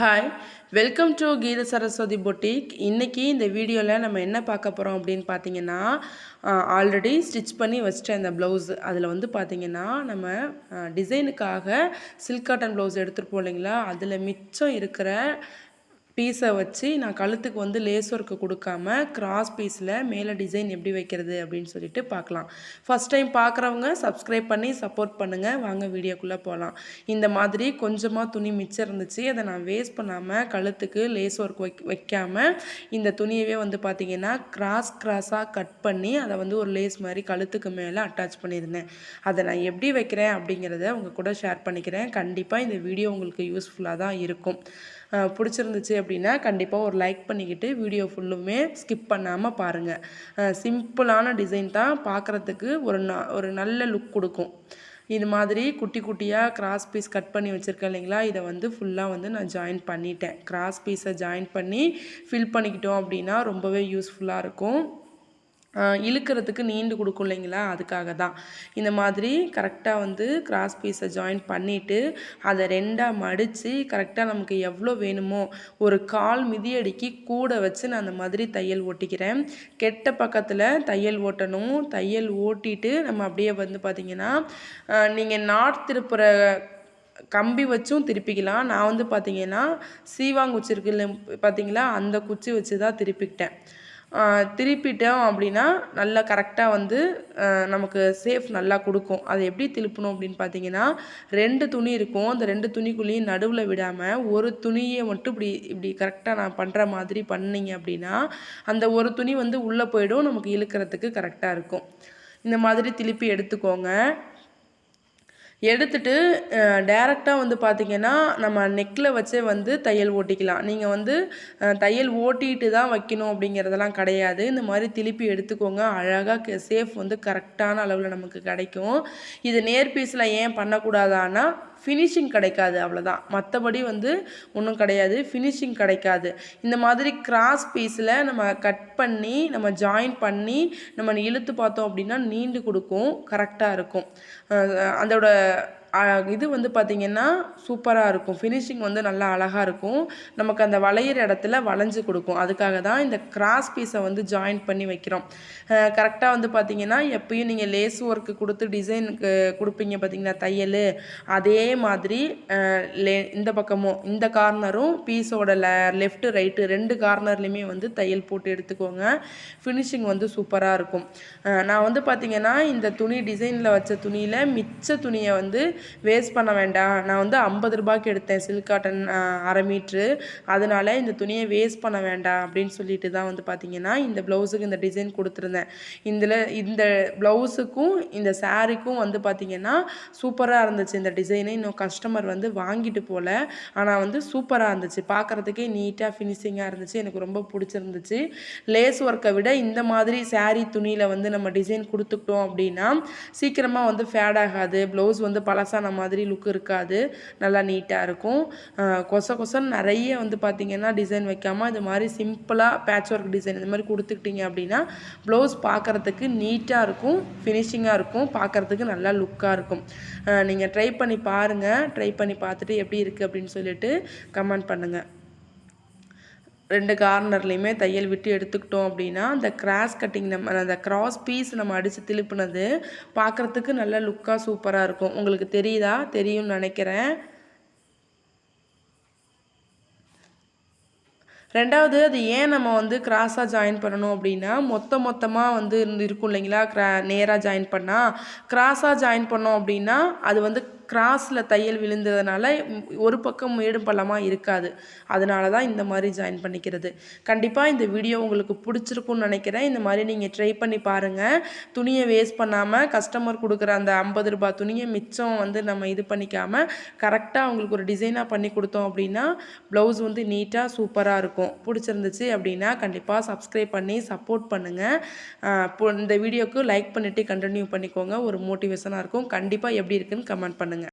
Hi welcome to Geetha Saraswati boutique இன்றைக்கி இந்த வீடியோவில் நம்ம என்ன பார்க்க போகிறோம் அப்படின்னு பார்த்தீங்கன்னா ஆல்ரெடி ஸ்டிச் பண்ணி வச்சிட்டேன் இந்த ப்ளவுஸ் அதில் வந்து பார்த்தீங்கன்னா நம்ம டிசைனுக்காக சில்க் காட்டன் ப்ளவுஸ் எடுத்துருப்போம் இல்லைங்களா? அதில் மிச்சம் இருக்கிற பீஸை வச்சு நான் கழுத்துக்கு வந்து லேஸ் ஒர்க்கு கொடுக்காம கிராஸ் பீஸில் மேலே டிசைன் எப்படி வைக்கிறது அப்படின்னு சொல்லிட்டு பார்க்கலாம். ஃபஸ்ட் டைம் பார்க்குறவங்க சப்ஸ்கிரைப் பண்ணி சப்போர்ட் பண்ணுங்கள் வாங்க வீடியோக்குள்ளே போகலாம் இந்த மாதிரி கொஞ்சமாக துணி மிச்சம் இருந்துச்சு. அதை நான் வேஸ்ட் பண்ணாமல் கழுத்துக்கு லேஸ் ஒர்க் வைக் வைக்காமல் இந்த துணியவே வந்து பார்த்திங்கன்னா கிராஸ் கிராஸாக கட் பண்ணி அதை வந்து ஒரு லேஸ் மாதிரி கழுத்துக்கு மேலே அட்டாச் பண்ணியிருந்தேன் அதை நான் எப்படி வைக்கிறேன் அப்படிங்கிறத உங்கள் கூட ஷேர் பண்ணிக்கிறேன். கண்டிப்பாக இந்த வீடியோ உங்களுக்கு யூஸ்ஃபுல்லாக தான் இருக்கும். பிடிச்சிருந்துச்சு அப்படின்னா கண்டிப்பாக ஒரு லைக் பண்ணிக்கிட்டு வீடியோ ஃபுல்லுமே ஸ்கிப் பண்ணாமல் பாருங்கள் சிம்பிளான டிசைன் தான் பார்க்குறதுக்கு ஒரு ந ஒரு நல்ல லுக் கொடுக்கும். இது மாதிரி குட்டி குட்டியாக கிராஸ் பீஸ் கட் பண்ணி வச்சுருக்கேன் இல்லைங்களா? இதை வந்து ஃபுல்லாக வந்து நான் ஜாயின் பண்ணிட்டேன். கிராஸ் பீஸை ஜாயின் பண்ணி ஃபில் பண்ணிக்கிட்டோம் அப்படின்னா ரொம்பவே யூஸ்ஃபுல்லாக இருக்கும். இழுக்கிறதுக்கு நீண்டு கொடுக்கும் இல்லைங்களா? அதுக்காக தான் இந்த மாதிரி கரெக்டாக வந்து கிராஸ் பீஸை ஜாயின் பண்ணிவிட்டு அதை ரெண்டாக மடித்து கரெக்டாக நமக்கு எவ்வளோ வேணுமோ ஒரு கால் மிதியடிக்கு கூட வச்சு நான் அந்த மாதிரி தையல் ஓட்டிக்கிறேன். கெட்ட பக்கத்தில் தையல் ஓட்டணும். தையல் ஓட்டிட்டு நம்ம அப்படியே வந்து பார்த்திங்கன்னா நீங்கள் நார்த் திருப்புற கம்பி வச்சும் திருப்பிக்கலாம். நான் வந்து பார்த்திங்கன்னா சீவாங்குச்சி இருக்குல்ல பார்த்தீங்களா? அந்த குச்சி வச்சு தான் திருப்பிக்கிட்டேன். திருப்பிட்டோம் அப்படின்னா நல்லா கரெக்டாக வந்து நமக்கு சேஃப் நல்லா கொடுக்கும். அதை எப்படி திருப்பணும் அப்படின்னு பார்த்தீங்கன்னா ரெண்டு துணி இருக்கும். அந்த ரெண்டு துணிக்குள்ளேயும் நடுவில் விடாமல் ஒரு துணியை மட்டும் இப்படி இப்படி கரெக்டாக நான் பண்ணுற மாதிரி பண்ணிங்க அப்படின்னா அந்த ஒரு துணி வந்து உள்ளே போயிடும் நமக்கு இழுக்கிறதுக்கு கரெக்டாக இருக்கும். இந்த மாதிரி திருப்பி எடுத்துக்கோங்க. எடுத்துட்டு டேரெக்டாக வந்து பார்த்திங்கன்னா நம்ம நெக்கில் வச்சே வந்து தையல் ஓட்டிக்கலாம். நீங்கள் வந்து தையல் ஓட்டிட்டு தான் வைக்கணும் அப்படிங்கிறதெல்லாம் கிடையாது. இந்த மாதிரி திருப்பி எடுத்துக்கோங்க. அழகாக சேஃப் வந்து கரெக்டான அளவில் நமக்கு கிடைக்கும். இது நேர் பீஸில் ஏன் பண்ணக்கூடாதான்னா ஃபினிஷிங் கிடைக்காது அவ்வளோதான் மற்றபடி வந்து ஒன்றும் கிடையாது. ஃபினிஷிங் கிடைக்காது. இந்த மாதிரி கிராஸ் பீஸில் நம்ம கட் பண்ணி நம்ம ஜாயின் பண்ணி நம்ம இழுத்து பார்த்தோம் அப்படின்னா நீண்டு கொடுக்கும் கரெக்டாக இருக்கும். அதோட இது வந்து பார்த்திங்கன்னா சூப்பராக இருக்கும். ஃபினிஷிங் வந்து நல்லா அழகாக இருக்கும். நமக்கு அந்த வளையிற இடத்துல வளைஞ்சு கொடுக்கும். அதுக்காக தான் இந்த கிராஸ் பீஸை வந்து ஜாயின் பண்ணி வைக்கிறோம். கரெக்டாக வந்து பார்த்திங்கன்னா எப்பயும் நீங்கள் லேஸ் ஒர்க்கு கொடுத்து டிசைனுக்கு கொடுப்பீங்க பார்த்திங்கன்னா தையல். அதே மாதிரி லே இந்த பக்கமும் இந்த கார்னரும் பீஸோட ல லெஃப்ட்டு ரைட்டு ரெண்டு கார்னர்லேயுமே வந்து தையல் போட்டு எடுத்துக்கோங்க. ஃபினிஷிங் வந்து சூப்பராக இருக்கும். நான் வந்து பார்த்திங்கன்னா இந்த துணி டிசைனில் வச்ச துணியில் மிச்ச துணியை வந்து வேஸ்ட் பண்ண வேண்டாம். நான் வந்து ஐம்பது ரூபாய்க்கு எடுத்தேன் சில்க் காட்டன் அரை மீட்ரு அதனால் இந்த துணியை வேஸ்ட் பண்ண வேண்டாம் அப்படின்னு சொல்லிட்டு தான் வந்து பார்த்திங்கன்னா இந்த ப்ளவுஸுக்கு இந்த டிசைன் கொடுத்துருந்தேன். இதில் இந்த ப்ளவுஸுக்கும் இந்த சாரீக்கும் வந்து பார்த்திங்கன்னா சூப்பராக இருந்துச்சு இந்த டிசைனு இன்னும் கஸ்டமர் வந்து வாங்கிட்டு போகல ஆனால் வந்து சூப்பராக இருந்துச்சு. பார்க்குறதுக்கே நீட்டாக ஃபினிஷிங்காக இருந்துச்சு. எனக்கு ரொம்ப பிடிச்சிருந்துச்சு. லேஸ் ஒர்க்கை விட இந்த மாதிரி சாரீ துணியில் வந்து நம்ம டிசைன் கொடுத்துக்கிட்டோம் அப்படின்னா சீக்கிரமாக வந்து ஃபேட் ஆகாது. ப்ளவுஸ் வந்து பல பழச மாதிரி லுக் இருக்காது. நல்லா நீட்டாக இருக்கும். கொச கொசன்னு நிறைய வந்து பார்த்திங்கன்னா டிசைன் வைக்காமல் இது மாதிரி சிம்பிளாக பேட்ச் ஒர்க் டிசைன் இந்த மாதிரி கொடுத்துக்கிட்டிங்க அப்படின்னா ப்ளவுஸ் பார்க்குறதுக்கு நீட்டாக இருக்கும் ஃபினிஷிங்காக இருக்கும் பார்க்குறதுக்கு நல்லா லுக்காக இருக்கும். நீங்கள் ட்ரை பண்ணி பாருங்கள் ட்ரை பண்ணி பார்த்துட்டு எப்படி இருக்குது அப்படின்னு சொல்லிட்டு கமெண்ட் பண்ணுங்கள் ரெண்டு கார்னர்லேயுமே தையல் விட்டு எடுத்துக்கிட்டோம் அப்படின்னா அந்த கிராஸ் கட்டிங் நம்ம அந்த க்ராஸ் பீஸ் நம்ம அடித்து திருப்பினது பார்க்குறதுக்கு நல்ல லுக்காக சூப்பராக இருக்கும். உங்களுக்கு தெரியுதா? தெரியும்னு நினைக்கிறேன். ரெண்டாவது அது ஏன் நம்ம வந்து கிராஸாக ஜாயின் பண்ணணும் அப்படின்னா மொத்த மொத்தமாக வந்து இருக்கும் இல்லைங்களா? க்ரா நேராக ஜாயின் பண்ணால் கிராஸாக ஜாயின் பண்ணோம் அப்படின்னா அது வந்து கிராஸில் தையல் விழுந்ததுனால ஒரு பக்கம் மேடும் பள்ளமாக இருக்காது. அதனால தான் இந்த மாதிரி ஜாயின் பண்ணிக்கிறது. கண்டிப்பாக இந்த வீடியோ உங்களுக்கு பிடிச்சிருக்குன்னு நினைக்கிறேன். இந்த மாதிரி நீங்கள் ட்ரை பண்ணி பாருங்கள் துணியை வேஸ்ட் பண்ணாமல் கஸ்டமர் கொடுக்குற அந்த ஐம்பது ரூபாய் துணியை மிச்சம் வந்து நம்ம இது பண்ணிக்காமல் கரெக்டாக அவங்களுக்கு ஒரு டிசைனாக பண்ணி கொடுத்தோம் அப்படின்னா ப்ளவுஸ் வந்து நீட்டாக சூப்பராக இருக்கும். பிடிச்சிருந்துச்சு அப்படின்னா கண்டிப்பாக சப்ஸ்கிரைப் பண்ணி சப்போர்ட் பண்ணுங்கள் இந்த வீடியோக்கு லைக் பண்ணிவிட்டு கண்டினியூ பண்ணிக்கோங்க. ஒரு மோட்டிவேஷனாக இருக்கும். கண்டிப்பாக எப்படி இருக்குன்னு கமெண்ட் பண்ணுங்கள்